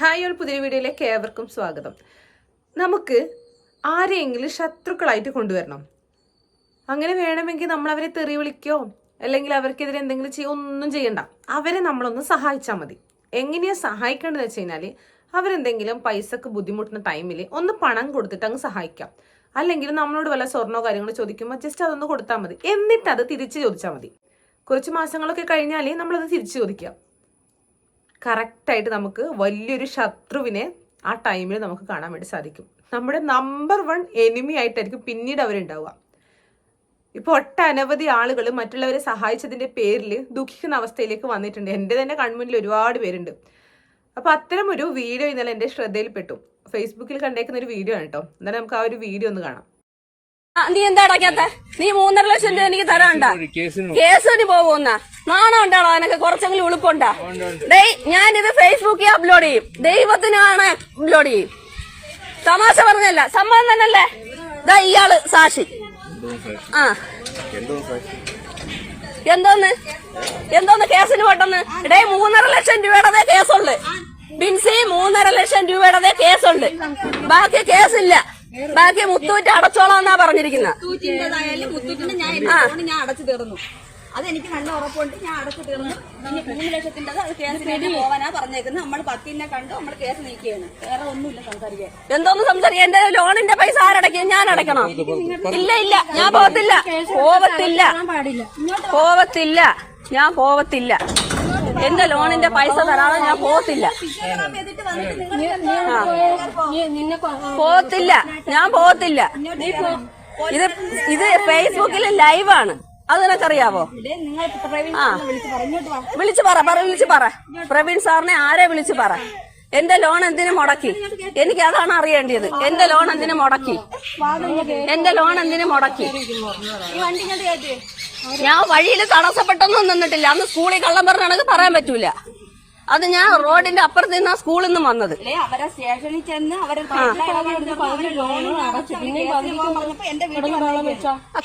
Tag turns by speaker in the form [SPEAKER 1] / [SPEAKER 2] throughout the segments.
[SPEAKER 1] Hi ഒരു പുതിയ വീഡിയോയിലേക്ക് ഏവർക്കും സ്വാഗതം. നമുക്ക് ആരെയെങ്കിലും ശത്രുക്കളായിട്ട് കൊണ്ടുവരണം. അങ്ങനെ വേണമെങ്കിൽ നമ്മൾ അവരെ തെറി വിളിക്കോ അല്ലെങ്കിൽ അവർക്കെതിരെ എന്തെങ്കിലും ചെയ്യോ ഒന്നും ചെയ്യണ്ട. അവരെ നമ്മളൊന്ന് സഹായിച്ചാൽ മതി. എങ്ങനെയാണ് സഹായിക്കേണ്ടതെന്ന് വെച്ച് കഴിഞ്ഞാൽ അവരെന്തെങ്കിലും പൈസക്ക് ബുദ്ധിമുട്ടുന്ന ടൈമിൽ ഒന്ന് പണം കൊടുത്തിട്ട് അങ്ങ് സഹായിക്കാം. അല്ലെങ്കിൽ നമ്മളോട് വല്ല സ്വർണോ കാര്യങ്ങളോ ചോദിക്കുമ്പോൾ ജസ്റ്റ് അതൊന്ന് കൊടുത്താൽ മതി. എന്നിട്ട് അത് തിരിച്ച് ചോദിച്ചാൽ മതി. കുറച്ച് മാസങ്ങളൊക്കെ കഴിഞ്ഞാൽ നമ്മളത് തിരിച്ചു ചോദിക്കാം. കറക്റ്റായിട്ട് നമുക്ക് വലിയൊരു ശത്രുവിനെ ആ ടൈമിൽ നമുക്ക് കാണാൻ വേണ്ടി സാധിക്കും. നമ്മുടെ നമ്പർ വൺ എനിമി ആയിട്ടായിരിക്കും പിന്നീട് അവരുണ്ടാവുക. ഇപ്പോൾ ഒട്ടനവധി ആളുകൾ മറ്റുള്ളവരെ സഹായിച്ചതിന്റെ പേരിൽ ദുഃഖിക്കുന്ന അവസ്ഥയിലേക്ക് വന്നിട്ടുണ്ട്. എന്റെ തന്നെ കൺമുന്നിൽ ഒരുപാട് പേരുണ്ട്. അപ്പോൾ അത്തരം ഒരു വീഡിയോ ഇന്നലെ എന്റെ ശ്രദ്ധയിൽപ്പെട്ടു. ഫേസ്ബുക്കിൽ കണ്ടേക്കുന്ന ഒരു വീഡിയോ ആണ് കേട്ടോ. എന്നാലും നമുക്ക് ആ ഒരു വീഡിയോ ഒന്ന് കാണാം.
[SPEAKER 2] നീ എന്താ അടയ്ക്കാത്ത നീ മൂന്നര ലക്ഷം രൂപ എനിക്ക് തരാണ്ട?
[SPEAKER 3] കേസിന്
[SPEAKER 2] പോകുന്ന. നാണം ഉണ്ടാണോ? അതിനൊക്കെ കുറച്ചെങ്കിലും ഉളുപ്പുണ്ടാ? ഡേയ് ഞാനിത് ഫേസ്ബുക്കിൽ അപ്ലോഡ് ചെയ്യും. ദൈവത്തിനാണ് അപ്ലോഡ് ചെയ്യും. തമാശ പറഞ്ഞല്ല സമ്മതം തന്നെയല്ലേ ദാ ഇയാൾ സാക്ഷി. ആ. എന്തോന്ന്? എന്തോന്ന് കേസിന് പോട്ടെന്ന്? ഡേ മൂന്നര ലക്ഷം രൂപയുടെ കേസുള്ളു. ബിൻസി മൂന്നര ലക്ഷം രൂപയുടെ കേസുണ്ട് ബാക്കി കേസില്ല. ബാക്കി മുത്തൂറ്റ് അടച്ചോളാന്നാ പറഞ്ഞിരിക്കുന്നത്
[SPEAKER 4] മുത്തൂറ്റിന്റേതായാലും മുത്തൂറ്റിന്റെ ഞാൻ എന്റെ ഞാൻ അടച്ചു തീർന്നു. അതെനിക്ക് നല്ല ഉറപ്പുണ്ട്. ഞാൻ അടച്ചു തീർന്നു. പിന്നെ മൂന്ന് ലക്ഷത്തിന്റെ അത് കേസിന് വേണ്ടി പോവാനാ പറഞ്ഞേക്കുന്നത് നമ്മൾ പത്തിനെ കണ്ടു. നമ്മൾ കേസ് നീക്കിയാണ്. വേറെ ഒന്നുമില്ല സംസാരിക്കാൻ.
[SPEAKER 2] എന്തോന്ന് സംസാരിക്കാൻ? എന്റെ ലോണിന്റെ പൈസ ആരടക്കും ഞാൻ അടക്കണം ഇല്ല ഇല്ല. ഞാൻ പോവത്തില്ല. പോവത്തില്ല പോവത്തില്ല. ഞാൻ പോവത്തില്ല. എന്റെ ലോണിന്റെ പൈസ തരാതെ ഞാൻ
[SPEAKER 4] പോത്തില്ല
[SPEAKER 2] പോകത്തില്ല. ഞാൻ പോകത്തില്ല. ഇത് ഇത് ഫേസ്ബുക്കിൽ ലൈവാണ്. അത് നിനക്കറിയാവോ ആ.
[SPEAKER 4] വിളിച്ചു
[SPEAKER 2] പറ പറ വിളിച്ചു പറ. പ്രവീൺ സാറിനെ ആരെ വിളിച്ചു പറ? എന്റെ ലോൺ എന്തിനു മുടക്കി? എനിക്ക് അതാണ് അറിയേണ്ടത് എന്റെ ലോൺ എന്തിനു മുടക്കി? എന്റെ ലോൺ എന്തിനു മുടക്കി? ഞാൻ വഴിയിൽ തടസ്സപ്പെട്ടൊന്നും നിന്നിട്ടില്ല. അന്ന് സ്കൂളിൽ കള്ളം പറഞ്ഞാണെങ്കിൽ പറയാൻ പറ്റൂല. അത് ഞാൻ റോഡിന്റെ അപ്പുറത്ത് നിന്നാ സ്കൂളിൽ നിന്ന് വന്നത്.
[SPEAKER 4] അവരെ സ്റ്റേഷനിൽ ചെന്ന് അവരെ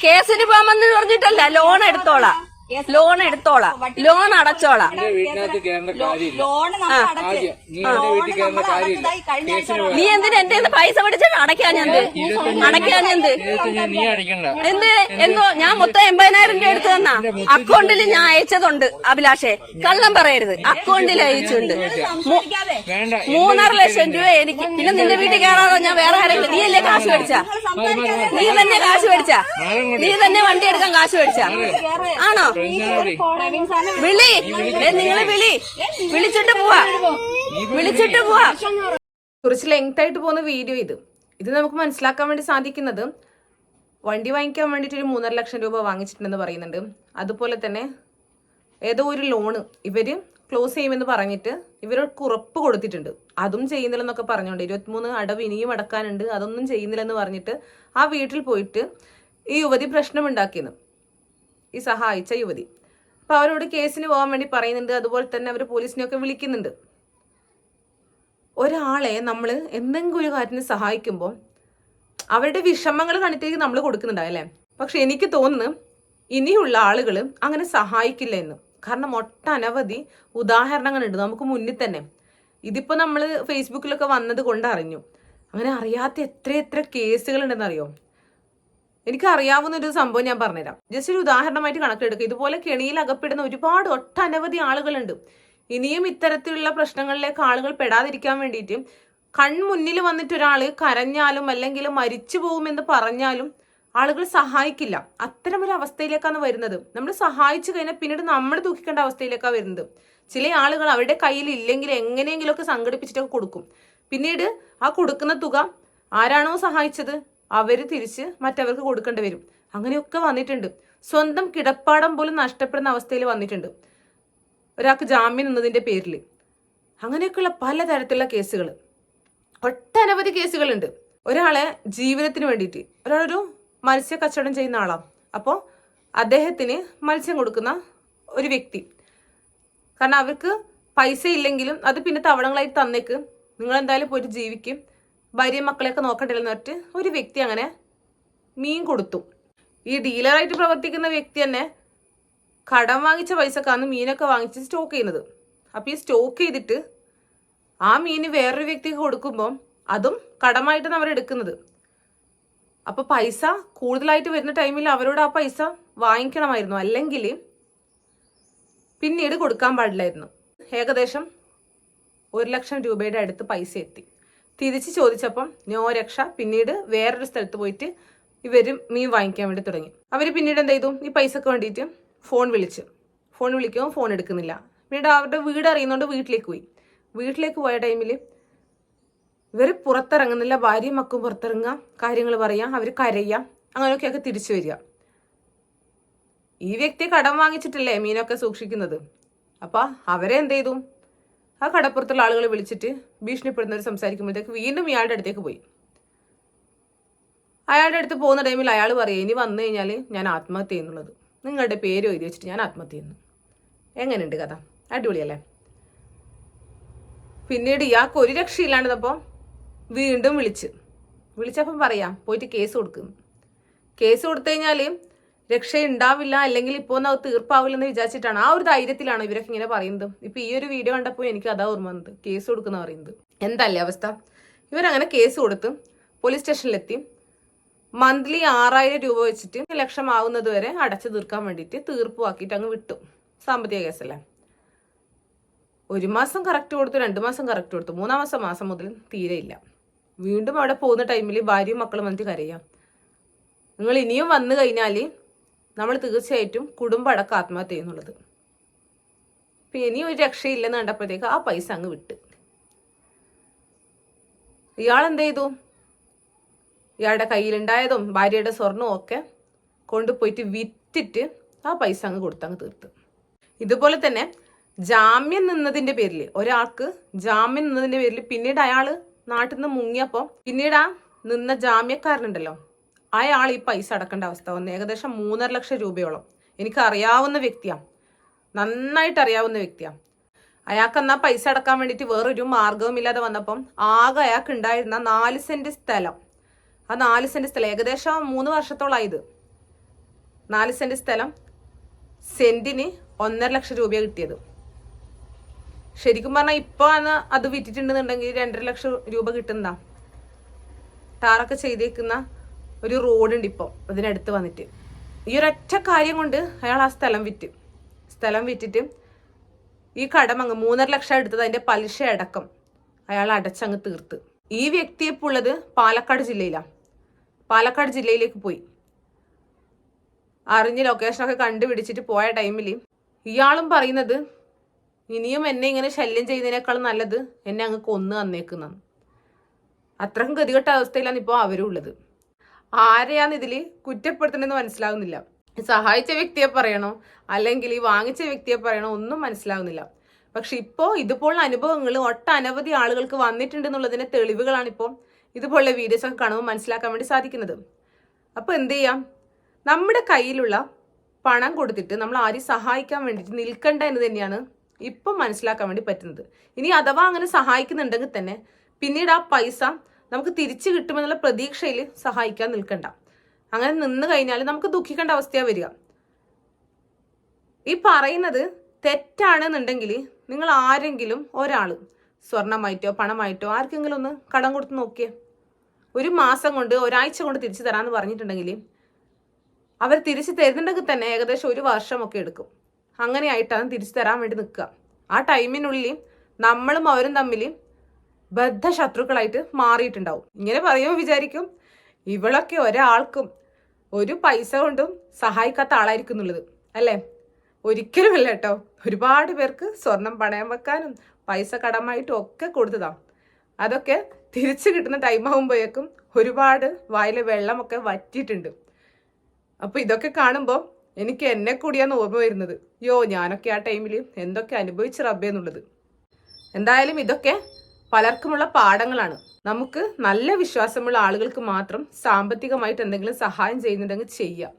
[SPEAKER 2] കേസിന് പോകാമെന്ന് പറഞ്ഞിട്ടല്ല ലോൺ എടുത്തോളാം. ലോൺ എടുത്തോളാം. ലോൺ അടച്ചോളാം.
[SPEAKER 3] നീ എന്റെ വീട്ടിൽ കയറേണ്ട കാര്യമില്ല.
[SPEAKER 2] നീ എന്തിനാ എന്റെ പൈസ പിടിച്ചിട്ട് അടയ്ക്കാഞ്ഞെന്ത് അടയ്ക്കാഞ്ഞെന്ത്
[SPEAKER 3] ഇരുപത്തഞ്ച് നീ അടിക്കണ്ട
[SPEAKER 2] എന്ത്? എന്തോ? ഞാൻ മൊത്തം എൺപതിനായിരം രൂപ എടുത്തു തന്നാ. അക്കൗണ്ടിൽ ഞാൻ അയച്ചതുണ്ട് അഭിലാഷേ. കള്ളം പറയരുത്. അക്കൗണ്ടിൽ അയച്ചുണ്ട്. മൂന്നര ലക്ഷം രൂപ എനിക്ക്. പിന്നെ നിന്റെ വീട്ടിൽ കയറാതെ ഞാൻ വേറെ ആരെങ്കിലും നീ അല്ലേ കാശ് മേടിച്ച? നീ തന്നെ കാശ് മേടിച്ച. നീ തന്നെ വണ്ടി എടുക്കാൻ കാശ് മേടിച്ച. ആണോ? വിളി. നിങ്ങൾ വിളി. വിളിച്ചിട്ട് പോവാ. വിളിച്ചിട്ട് പോവാ.
[SPEAKER 1] കുറച്ച് ലെങ്ത് ആയിട്ട് പോകുന്ന വീഡിയോ ഇത്. ഇത് നമുക്ക് മനസ്സിലാക്കാൻ വേണ്ടി സാധിക്കുന്നത് വണ്ടി വാങ്ങിക്കാൻ വേണ്ടിയിട്ട് ഒരു മൂന്നര ലക്ഷം രൂപ വാങ്ങിച്ചിട്ടുണ്ടെന്ന് പറയുന്നുണ്ട്. അതുപോലെ തന്നെ ഏതോ ഒരു ലോണ് ഇവർ ക്ലോസ് ചെയ്യുമെന്ന് പറഞ്ഞിട്ട് ഇവർക്ക് ഉറപ്പ് കൊടുത്തിട്ടുണ്ട്. അതും ചെയ്യുന്നില്ലെന്നൊക്കെ പറഞ്ഞുകൊണ്ട് ഇരുപത്തിമൂന്ന് അടവ് ഇനിയും അടക്കാനുണ്ട്. അതൊന്നും ചെയ്യുന്നില്ലെന്ന് പറഞ്ഞിട്ട് ആ വീട്ടിൽ പോയിട്ട് ഈ യുവതി പ്രശ്നമുണ്ടാക്കിയെന്ന് ഈ സഹായിച്ച യുവതി. അപ്പോൾ അവരോട് കേസിന് പോകാൻ വേണ്ടി പറയുന്നുണ്ട്. അതുപോലെ തന്നെ അവർ പോലീസിനെയൊക്കെ വിളിക്കുന്നുണ്ട്. ഒരാളെ നമ്മൾ എന്തെങ്കിലും ഒരു കാര്യത്തിന് സഹായിക്കുമ്പോൾ അവരുടെ വിഷമങ്ങൾ കണ്ടിട്ടേക്ക് നമ്മൾ കൊടുക്കുന്നുണ്ടാവും അല്ലേ? പക്ഷെ എനിക്ക് തോന്നുന്നു ഇനിയുള്ള ആളുകൾ അങ്ങനെ സഹായിക്കില്ല എന്ന്. കാരണം ഒട്ടനവധി ഉദാഹരണങ്ങളുണ്ട് നമുക്ക് മുന്നിൽ തന്നെ. ഇതിപ്പോൾ നമ്മൾ ഫേസ്ബുക്കിലൊക്കെ വന്നത് കൊണ്ട് അറിഞ്ഞു. അങ്ങനെ അറിയാത്ത എത്ര എത്ര കേസുകളുണ്ടെന്ന് അറിയോ എനിക്ക് അറിയാവുന്ന ഒരു സംഭവം ഞാൻ പറഞ്ഞുതരാം. ജസ്റ്റ് ഒരു ഉദാഹരണമായിട്ട് കണക്കെടുക്കുക ഇതുപോലെ കെണിയിൽ അകപ്പെടുന്ന ഒരുപാട് ഒട്ടനവധി ആളുകളുണ്ട്. ഇനിയും ഇത്തരത്തിലുള്ള പ്രശ്നങ്ങളിലേക്ക് ആളുകൾ പെടാതിരിക്കാൻ വേണ്ടിയിട്ട് കൺമുന്നിൽ വന്നിട്ട് ഒരാൾ കരഞ്ഞാലും അല്ലെങ്കിൽ മരിച്ചു പോകുമെന്ന് പറഞ്ഞാലും ആളുകൾ സഹായിക്കില്ല. അത്തരം ഒരു അവസ്ഥയിലേക്കാണ് വരുന്നത്. നമ്മൾ സഹായിച്ചു കഴിഞ്ഞാൽ പിന്നീട് നമ്മൾ ദുഃഖിക്കേണ്ട അവസ്ഥയിലേക്കാണ് വരുന്നത്. ചില ആളുകൾ അവരുടെ കയ്യിൽ ഇല്ലെങ്കിൽ എങ്ങനെയെങ്കിലുമൊക്കെ സംഘടിപ്പിച്ചിട്ടൊക്കെ കൊടുക്കും. പിന്നീട് ആ കൊടുക്കുന്ന തുക ആരാണോ സഹായിച്ചത്? അവർ തിരിച്ച് മറ്റവർക്ക് കൊടുക്കേണ്ടി വരും. അങ്ങനെയൊക്കെ വന്നിട്ടുണ്ട്. സ്വന്തം കിടപ്പാടം പോലും നഷ്ടപ്പെടുന്ന അവസ്ഥയിൽ വന്നിട്ടുണ്ട്. ഒരാൾക്ക് ജാമ്യം എന്നതിന്റെ പേരിൽ അങ്ങനെയൊക്കെയുള്ള പലതരത്തിലുള്ള കേസുകൾ ഒട്ടനവധി കേസുകളുണ്ട്. ഒരാളെ ജീവനത്തിന് വേണ്ടിയിട്ട്. ഒരാളൊരു മത്സ്യ കച്ചവടം ചെയ്യുന്ന ആളാണ് അപ്പോൾ അദ്ദേഹത്തിന് മത്സ്യം കൊടുക്കുന്ന ഒരു വ്യക്തി. കാരണം അവർക്ക് പൈസ ഇല്ലെങ്കിലും അത് പിന്നെ തവണങ്ങളായി തന്നേക്ക്. നിങ്ങൾ എന്തായാലും പോയിട്ട് ജീവിക്കും. ഭാര്യ മക്കളെയൊക്കെ നോക്കണ്ടില്ലെന്ന് പറഞ്ഞിട്ട് ഒരു വ്യക്തി അങ്ങനെ മീൻ കൊടുത്തു. ഈ ഡീലറായിട്ട് പ്രവർത്തിക്കുന്ന വ്യക്തി തന്നെ കടം വാങ്ങിച്ച പൈസക്കാണ് മീനൊക്കെ വാങ്ങിച്ച് സ്റ്റോക്ക് ചെയ്യുന്നത്. അപ്പോൾ ഈ സ്റ്റോക്ക് ചെയ്തിട്ട് ആ മീന് വേറൊരു വ്യക്തിക്ക് കൊടുക്കുമ്പം അതും കടമായിട്ടാണ് അവർ എടുക്കുന്നത്. അപ്പൊ പൈസ കൂടുതലായിട്ട് വരുന്ന ടൈമിൽ അവരോട് ആ പൈസ വാങ്ങിക്കണമായിരുന്നു. അല്ലെങ്കിൽ പിന്നീട് കൊടുക്കാൻ പാടില്ലായിരുന്നു. ഏകദേശം ഒരു ലക്ഷം രൂപയുടെ അടുത്ത് പൈസ എത്തി. തിരിച്ച് ചോദിച്ചപ്പം രക്ഷ പിന്നീട് വേറൊരു സ്ഥലത്ത് പോയിട്ട് ഇവരും മീൻ വാങ്ങിക്കാൻ വേണ്ടി തുടങ്ങി. അവർ പിന്നീട് എന്ത് ചെയ്തു? ഈ പൈസക്ക് വേണ്ടിയിട്ട് ഫോൺ വിളിച്ചു. ഫോൺ വിളിക്കുമ്പോൾ ഫോൺ എടുക്കുന്നില്ല. പിന്നീട് അവരുടെ വീട് അറിയുന്നതുകൊണ്ട് വീട്ടിലേക്ക് പോയി. വീട്ടിലേക്ക് പോയ ടൈമിൽ ഇവർ പുറത്തിറങ്ങുന്നില്ല. ഭാര്യയും മക്കും പുറത്തിറങ്ങുക കാര്യങ്ങൾ പറയാം അവർ കരയുക അങ്ങനെയൊക്കെയൊക്കെ തിരിച്ചു വരിക. ഈ വ്യക്തി കടം വാങ്ങിച്ചിട്ടല്ലേ മീനൊക്കെ സൂക്ഷിക്കുന്നത്? അപ്പം അവരെ എന്ത് ചെയ്തു? ആ കടപ്പുറത്തുള്ള ആളുകളെ വിളിച്ചിട്ട് ഭീഷണിപ്പെടുന്നവർ സംസാരിക്കുമ്പോഴത്തേക്ക് വീണ്ടും ഇയാളുടെ അടുത്തേക്ക് പോയി. അയാളുടെ അടുത്ത് പോകുന്ന ടൈമിൽ അയാൾ പറയും ഇനി വന്നു കഴിഞ്ഞാൽ ഞാൻ ആത്മഹത്യ ചെയ്യുന്നുള്ളത് നിങ്ങളുടെ പേര് എഴുതി വെച്ചിട്ട് ഞാൻ ആത്മഹത്യ ചെയ്യുന്നു. എങ്ങനെയുണ്ട് കഥ? അടിപൊളിയല്ലേ? പിന്നീട് ഇയാൾക്ക് ഒരു രക്ഷയില്ലാണ്ടപ്പോൾ വീണ്ടും വിളിച്ച്. വിളിച്ചപ്പം പറയാം പോയിട്ട് കേസ് കൊടുക്കും. കേസ് കൊടുത്തു കഴിഞ്ഞാൽ രക്ഷ ഉണ്ടാവില്ല അല്ലെങ്കിൽ ഇപ്പോൾ ഒന്നും അത് തീർപ്പാവില്ലെന്ന് വിചാരിച്ചിട്ടാണ്. ആ ഒരു ധൈര്യത്തിലാണ് ഇവരൊക്കെ ഇങ്ങനെ പറയുന്നത്. ഇപ്പൊ ഈ ഒരു വീഡിയോ കണ്ടപ്പോൾ എനിക്ക് അതാ ഓർമ്മ വന്നത്. കേസ് കൊടുക്കുന്ന പറയുന്നത്. എന്തല്ലേ അവസ്ഥ? ഇവരങ്ങനെ കേസ് കൊടുത്ത് പോലീസ് സ്റ്റേഷനിലെത്തി. മന്ത്ലി ആറായിരം രൂപ വെച്ചിട്ട് ലക്ഷം ആവുന്നത് വരെ അടച്ചു തീർക്കാൻ വേണ്ടിയിട്ട് തീർപ്പാക്കിയിട്ട് അങ്ങ് വിട്ടു. സാമ്പത്തിക കേസല്ലേ? ഒരു മാസം കറക്റ്റ് കൊടുത്തു രണ്ട് മാസം കറക്റ്റ് കൊടുത്തു. മൂന്നാം മാസം മാസം മുതൽ തീരെ ഇല്ല. വീണ്ടും അവിടെ പോകുന്ന ടൈമിൽ ഭാര്യയും മക്കളും വന്നിട്ട് കരയാം. നിങ്ങൾ ഇനിയും വന്നു കഴിഞ്ഞാൽ നമ്മൾ തീർച്ചയായിട്ടും കുടുംബം അടക്കം ആത്മഹത്യ ചെയ്യുന്നുള്ളത്. ഇപ്പം ഇനി ഒരു രക്ഷയില്ലെന്ന് കണ്ടപ്പോഴത്തേക്ക് ആ പൈസ അങ്ങ് വിട്ട്. ഇയാൾ എന്ത് ചെയ്തു? ഇയാളുടെ കയ്യിലുണ്ടായതും ഭാര്യയുടെ സ്വർണവും ഒക്കെ കൊണ്ടുപോയിട്ട് വിറ്റിട്ട് ആ പൈസ അങ്ങ് കൊടുത്തങ്ങ് തീർത്ത്. ഇതുപോലെ തന്നെ ജാമ്യം നിന്നതിന്റെ പേരിൽ ഒരാൾക്ക് ജാമ്യം നിന്നതിന്റെ പേരിൽ പിന്നീട് അയാൾ നാട്ടിൽ നിന്ന് മുങ്ങിയപ്പോൾ പിന്നീട് ആ നിന്ന ജാമ്യക്കാരനുണ്ടല്ലോ. അയാൾ ഈ പൈസ അടക്കേണ്ട അവസ്ഥ വന്നു. ഏകദേശം മൂന്നര ലക്ഷം രൂപയോളം. എനിക്ക് അറിയാവുന്ന വ്യക്തിയാണ് നന്നായിട്ട് അറിയാവുന്ന വ്യക്തിയാണ് അയാൾക്ക് എന്നാ പൈസ അടക്കാൻ വേണ്ടിയിട്ട് വേറൊരു മാർഗവും ഇല്ലാതെ വന്നപ്പം ആകെ അയാൾക്ക് ഉണ്ടായിരുന്ന നാല് സെന്റ് സ്ഥലം. ആ നാല് സെന്റ് സ്ഥലം ഏകദേശം മൂന്ന് വർഷത്തോളായത്. നാല് സെന്റ് സ്ഥലം സെന്റിന് ഒന്നര ലക്ഷം രൂപ കിട്ടിയത്. ശരിക്കും പറഞ്ഞാൽ ഇപ്പോൾ ആണ് അത് വിറ്റിട്ടുണ്ടെന്നുണ്ടെങ്കിൽ രണ്ടര ലക്ഷം രൂപ കിട്ടുന്നതാ. ടാറൊക്കെ ചെയ്തേക്കുന്ന ഒരു റോഡുണ്ട് ഇപ്പോൾ അതിനടുത്ത് വന്നിട്ട്. ഈ ഒരൊറ്റ കാര്യം കൊണ്ട് അയാൾ ആ സ്ഥലം വിറ്റ്. സ്ഥലം വിറ്റിട്ട് ഈ കടം അങ്ങ് മൂന്നര ലക്ഷം എടുത്തത് അതിന്റെ പലിശ അടക്കം അയാൾ അടച്ചങ്ങ് തീർത്ത്. ഈ വ്യക്തി ഇപ്പോൾ ഉള്ളത് പാലക്കാട് ജില്ലയിലാണ് പാലക്കാട് ജില്ലയിലേക്ക് പോയി. അറിഞ്ഞ് ലൊക്കേഷനൊക്കെ കണ്ടുപിടിച്ചിട്ട് പോയ ടൈമിൽ ഇയാളും പറയുന്നത് ഇനിയും എന്നെ ഇങ്ങനെ ശല്യം ചെയ്യുന്നതിനേക്കാൾ നല്ലത് എന്നെ അങ്ങ് കൊന്നു തന്നേക്കുന്നതാണ് അത്രക്കും ഗതികെട്ട അവസ്ഥയിലാണ് ഇപ്പോൾ അവരും ഉള്ളത്. ആരെയാന്ന് ഇതിൽ കുറ്റപ്പെടുത്തണമെന്ന് മനസ്സിലാകുന്നില്ല സഹായിച്ച വ്യക്തിയെ പറയണോ? അല്ലെങ്കിൽ ഈ വാങ്ങിച്ച വ്യക്തിയെ പറയണോ? ഒന്നും മനസ്സിലാകുന്നില്ല പക്ഷെ ഇപ്പോൾ ഇതുപോലുള്ള അനുഭവങ്ങൾ ഒട്ടനവധി ആളുകൾക്ക് വന്നിട്ടുണ്ട് എന്നുള്ളതിന്റെ തെളിവുകളാണ് ഇപ്പോൾ ഇതുപോലുള്ള വീഡിയോസ് ഒക്കെ കാണുമ്പോൾ മനസ്സിലാക്കാൻ വേണ്ടി സാധിക്കുന്നത്. അപ്പോൾ എന്ത് ചെയ്യാം? നമ്മുടെ കയ്യിലുള്ള പണം കൊടുത്തിട്ട് നമ്മൾ ആരെയും സഹായിക്കാൻ വേണ്ടിയിട്ട് നിൽക്കണ്ട എന്ന് തന്നെയാണ് ഇപ്പം മനസ്സിലാക്കാൻ വേണ്ടി പറ്റുന്നത്. ഇനി അഥവാ അങ്ങനെ സഹായിക്കുന്നുണ്ടെങ്കിൽ തന്നെ പിന്നീട് ആ പൈസ നമുക്ക് തിരിച്ചു കിട്ടുമെന്നുള്ള പ്രതീക്ഷയിൽ സഹായിക്കാൻ നിൽക്കണ്ട. അങ്ങനെ നിന്ന് കഴിഞ്ഞാൽ നമുക്ക് ദുഃഖിക്കേണ്ട അവസ്ഥയാണ് വരിക. ഈ പറയുന്നത് തെറ്റാണെന്നുണ്ടെങ്കിൽ നിങ്ങൾ ആരെങ്കിലും ഒരാൾ സ്വർണമായിട്ടോ പണമായിട്ടോ ആർക്കെങ്കിലും ഒന്ന് കടം കൊടുത്ത് നോക്കിയേ. ഒരു മാസം കൊണ്ട് ഒരാഴ്ച കൊണ്ട് തിരിച്ചു തരാമെന്ന് പറഞ്ഞിട്ടുണ്ടെങ്കിൽ അവർ തിരിച്ചു തരുന്നുണ്ടെങ്കിൽ തന്നെ ഏകദേശം ഒരു വർഷമൊക്കെ എടുക്കും. അങ്ങനെയായിട്ടാണ് തിരിച്ചു തരാൻ വേണ്ടി നിൽക്കുക. ആ ടൈമിനുള്ളിൽ നമ്മളും അവരും തമ്മിൽ ബദ്ധശത്രുക്കളായിട്ട് മാറിയിട്ടുണ്ടാവും. ഇങ്ങനെ പറയുമ്പോൾ വിചാരിക്കും ഇവളൊക്കെ ഒരാൾക്കും ഒരു പൈസ കൊണ്ടും സഹായിക്കാത്ത ആളായിരിക്കും എന്നുള്ളത്. അല്ലേ? ഒരിക്കലുമല്ല കേട്ടോ. ഒരുപാട് പേർക്ക് സ്വർണം പണയം വെക്കാനും പൈസ കടമായിട്ടും ഒക്കെ കൊടുത്തതാണ് അതൊക്കെ തിരിച്ചു കിട്ടുന്ന ടൈം ആകുമ്പോഴേക്കും ഒരുപാട് വായിലെ വെള്ളമൊക്കെ വറ്റിയിട്ടുണ്ട്. അപ്പോൾ ഇതൊക്കെ കാണുമ്പോൾ എനിക്ക് എന്നെ കൂടിയാണ് ഓർമ്മ വരുന്നത്. യോ ഞാനൊക്കെ ആ ടൈമിൽ എന്തൊക്കെ അനുഭവിച്ച റബ്ബേ എന്നുള്ളത്. എന്തായാലും ഇതൊക്കെ പലർക്കുമുള്ള പാഠങ്ങളാണ്. നമുക്ക് നല്ല വിശ്വാസമുള്ള ആളുകൾക്ക് മാത്രം സാമ്പത്തികമായിട്ട് എന്തെങ്കിലും സഹായം ചെയ്യുന്നുണ്ടെങ്കിൽ ചെയ്യാം